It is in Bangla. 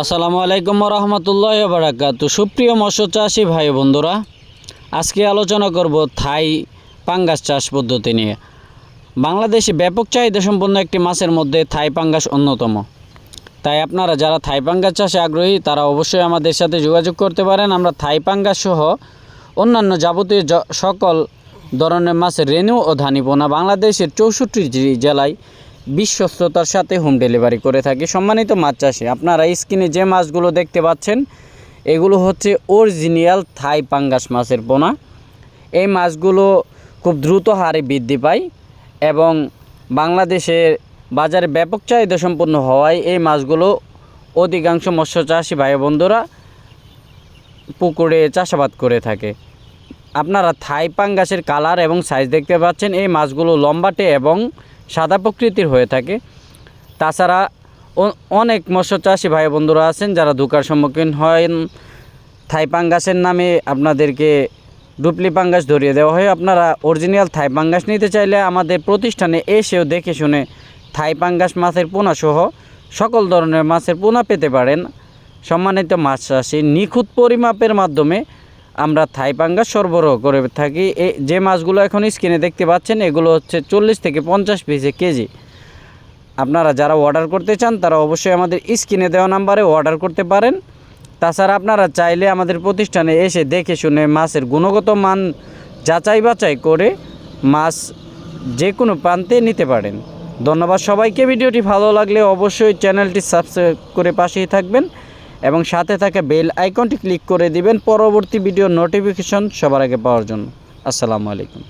আসসালামু আলাইকুম রহমতুল্লাহ বারাকাত সুপ্রিয় মৎস্য চাষি ভাই বন্ধুরা, আজকে আলোচনা করব থাই পাঙ্গাস চাষ পদ্ধতি নিয়ে। বাংলাদেশে ব্যাপক চাহিদা সম্পন্ন একটি মাছের মধ্যে থাই পাঙ্গাস অন্যতম। তাই আপনারা যারা থাই পাঙ্গাস চাষে আগ্রহী, তারা অবশ্যই আমাদের সাথে যোগাযোগ করতে পারেন। আমরা থাই পাঙ্গাস সহ অন্যান্য যাবতীয় সকল ধরনের মাছের রেনু ও ধানিপোনা বাংলাদেশের চৌষট্টি জেলায় বিশ্বস্ততার সাথে হোম ডেলিভারি করে থাকি। সম্মানিত মাছ চাষি, আপনারা স্ক্রিনে যে মাছগুলো দেখতে পাচ্ছেন, এগুলো হচ্ছে অরিজিনিয়াল থাই পাঙ্গাস মাছের পোনা। এই মাছগুলো খুব দ্রুত হারে বৃদ্ধি পায় এবং বাংলাদেশের বাজারে ব্যাপক চাহিদা সম্পন্ন হওয়ায় এই মাছগুলো অধিকাংশ মৎস্য চাষি ভাই বন্ধুরা পুকুরে চাষাবাদ করে থাকে। আপনারা থাই পাঙ্গাসের কালার এবং সাইজ দেখতে পাচ্ছেন। এই মাছগুলো লম্বাটে এবং সাদা প্রকৃতির হয়ে থাকে। তাছাড়া অনেক মৎস্য চাষি ভাই বন্ধুরা আছেন যারা ধোকার সম্মুখীন হয়। থাই পাঙ্গাসের নামে আপনাদেরকে ডুপ্লি পাঙ্গাস ধরিয়ে দেওয়া হয়। আপনারা অরিজিনাল থাই পাঙ্গাস নিতে চাইলে আমাদের প্রতিষ্ঠানে এসেও দেখে শুনে থাই পাঙ্গাস মাছের পোনা সহ সকল ধরনের মাছের পোনা পেতে পারেন। সম্মানিত মাছ চাষি, নিখুঁত পরিমাপের মাধ্যমে আমরা থাই পাঙ্গাস সরবরাহ করে থাকি। যে মাছগুলো এখন স্ক্রিনে দেখতে পাচ্ছেন, এগুলো হচ্ছে চল্লিশ থেকে পঞ্চাশ পিসে কেজি। আপনারা যারা অর্ডার করতে চান, তারা অবশ্যই আমাদের স্ক্রিনে দেওয়া নাম্বারে অর্ডার করতে পারেন। তাছাড়া আপনারা চাইলে আমাদের প্রতিষ্ঠানে এসে দেখে শুনে মাছের গুণগত মান যাচাই বাছাই করে মাছ যে কোনো প্রান্তে নিতে পারেন। ধন্যবাদ সবাইকে। ভিডিওটি ভালো লাগলে অবশ্যই চ্যানেলটি সাবস্ক্রাইব করে পাশেই থাকবেন। এবং সাথে থাকা বেল আইকনটি ক্লিক করে দিবেন পরবর্তী ভিডিও নোটিফিকেশন সবার আগে পাওয়ার জন্য। আসসালামু আলাইকুম।